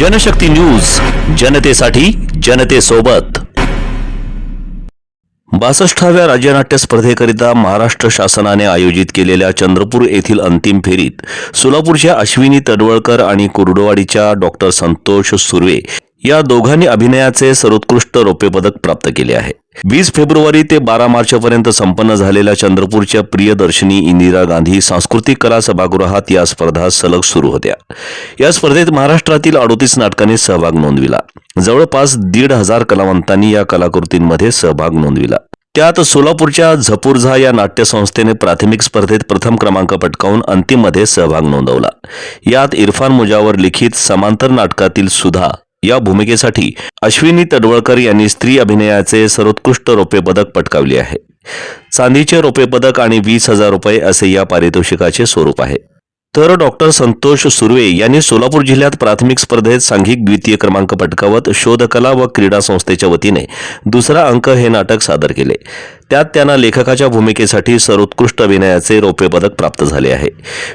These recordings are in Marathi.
जनशक्ती न्यूज जनतेसाठी जनतेसोबत. बासष्टाव्या राज्यनाट्य स्पर्धेकरिता महाराष्ट्र शासनाने आयोजित केलेल्या चंद्रपूर येथील अंतिम फेरीत सोलापूरच्या अश्विनी तडवळकर आणि कुर्डवाडीच्या डॉक्टर संतोष सुर्वे या दोघांनी अभिनयाचे सर्वोत्कृष्ट रौप्य पदक प्राप्त केले आहे. वीस फेब्रुवारी ते बारा मार्चपर्यंत संपन्न झालेल्या चंद्रपूरच्या प्रियदर्शनी इंदिरा गांधी सांस्कृतिक कला सभागृहात या स्पर्धा सलग सुरू होत्या. या स्पर्धेत महाराष्ट्रातील अडोतीस नाटकांनी सहभाग नोंदविला. जवळपास दीड हजार कलावंतांनी या कलाकृतींमध्ये सहभाग नोंदविला. त्यात सोलापूरच्या झपूरझा या नाट्यसंस्थेने प्राथमिक स्पर्धेत प्रथम क्रमांक पटकावून अंतिममध्ये सहभाग नोंदवला. यात इरफान मुजावर लिखित समांतर नाटकातील सुधा या भूमिकेसाठी अश्विनी तडवळकर यांनी स्त्री अभिनयाचे सर्वोत्कृष्ट रौप्य पदक पटकावले आहे. चांदीचे रौप्य पदक आणि वीस हजार रुपये असे या पारितोषिकाचे स्वरूप आहे. तर डॉक्टर संतोष सुर्वे यांनी सोलापूर जिल्ह्यात प्राथमिक स्पर्धेत सांघिक द्वितीय क्रमांक पटकावत शोधकला व क्रीडा संस्थेच्या वतीने दुसरा अंक हे नाटक सादर केले. त्यात त्यांना लेखकाच्या भूमिकेसाठी सर्वोत्कृष्ट अभिनयाचे रौप्य पदक प्राप्त झाले आहे.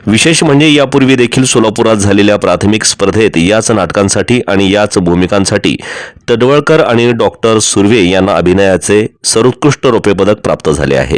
विशेष म्हणजे यापूर्वी देखील सोलापुरात झालेल्या प्राथमिक स्पर्धेत याच नाटकांसाठी आणि याच भूमिकांसाठी तडवळकर आणि डॉक्टर सुर्वे यांना अभिनयाचे सर्वोत्कृष्ट रौप्य पदक प्राप्त झाले आहे.